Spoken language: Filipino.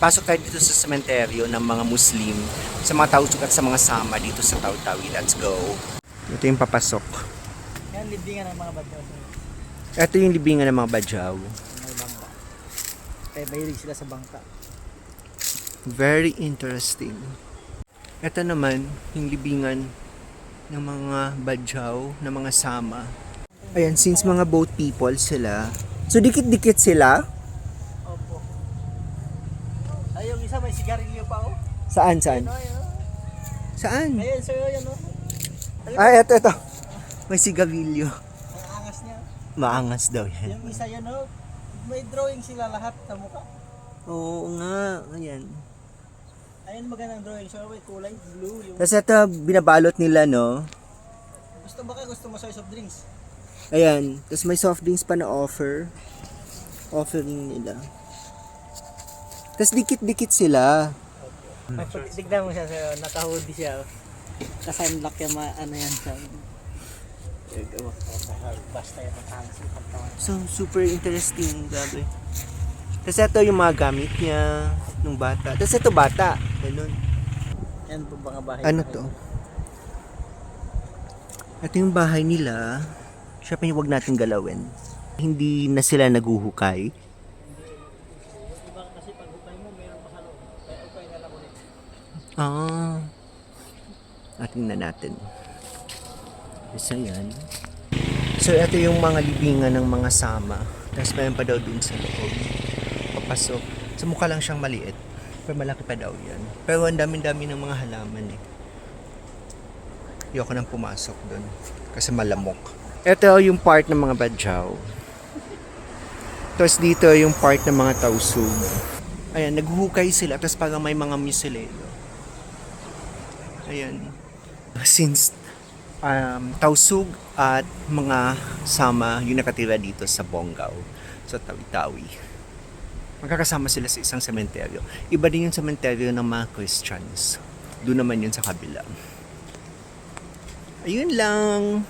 Pasok tayo dito sa sementeryo ng mga Muslim, sa mga Tausug at sa mga Sama dito sa Tawi-Tawi. Let's go. Ito yung papasok. Yan, libingan ng mga badyaw Ito yung libingan ng mga Badyaw. Kaya mahilig sila sa bangka. Very interesting. Ito naman, yung libingan ng mga Badyaw, ng mga Sama. Ayan, since mga boat people sila, so dikit-dikit sila. Opo. Ay, yung isa may sigarilyo pa oh. Saan, saan? Ano, ayun. Saan? Ayun, sir, yan oh. Ay, eto, eto. May sigarilyo. Ang angas niya. Maangas daw yan. Yung isa yan oh. May drawing sila lahat sa mukha. Oo nga, ayan. Ayun, magandang drawing. So, may kulay blue. Yung... Tapos ito, binabalot nila, no? Gusto ba ka? Gusto mo sa soft drinks? Ayan. Tapos may soft drinks pa na offer. Offering nila. Tapos dikit-dikit sila. May puti- Tignan mo siya sir. Naka-hoodie siya. oh. Kasunlock yung ma- ano yan siya. Basta yung. So, super interesting. Grabe. Tapos ito yung mga gamit niya nung bata. Tapos ito bata. Ganun. Yan po mga bahay. Ano to? Ito yung bahay nila. Siyempre yung wag natin galawin. Hindi na sila naguhukay. Diba kasi pag hukay mo, meron pa sa loob. Kaya hukay na lang ulit. Ah. Ating na natin. Isa yan. So, ito yung mga libingan ng mga sama. Tapos mayroon pa daw dun sa loob. Papasok. Sa mukha lang siyang maliit. Pero malaki pa daw yan. Pero ang dami-dami ng mga halaman eh. Ayoko nang pumasok dun. Kasi malamok. Ito yung part ng mga badyaw. Tapos dito yung part ng mga tausug. Ayan, naghuhukay sila. Tapos parang may mga misilero. Ayan. Since um, Tausug at mga sama yung nakatira dito sa Bonggao, sa Tawi-Tawi. Magkakasama sila sa isang sementeryo. Iba din yung sementeryo ng mga Christians. Doon naman yun sa kabila. Ayun lang.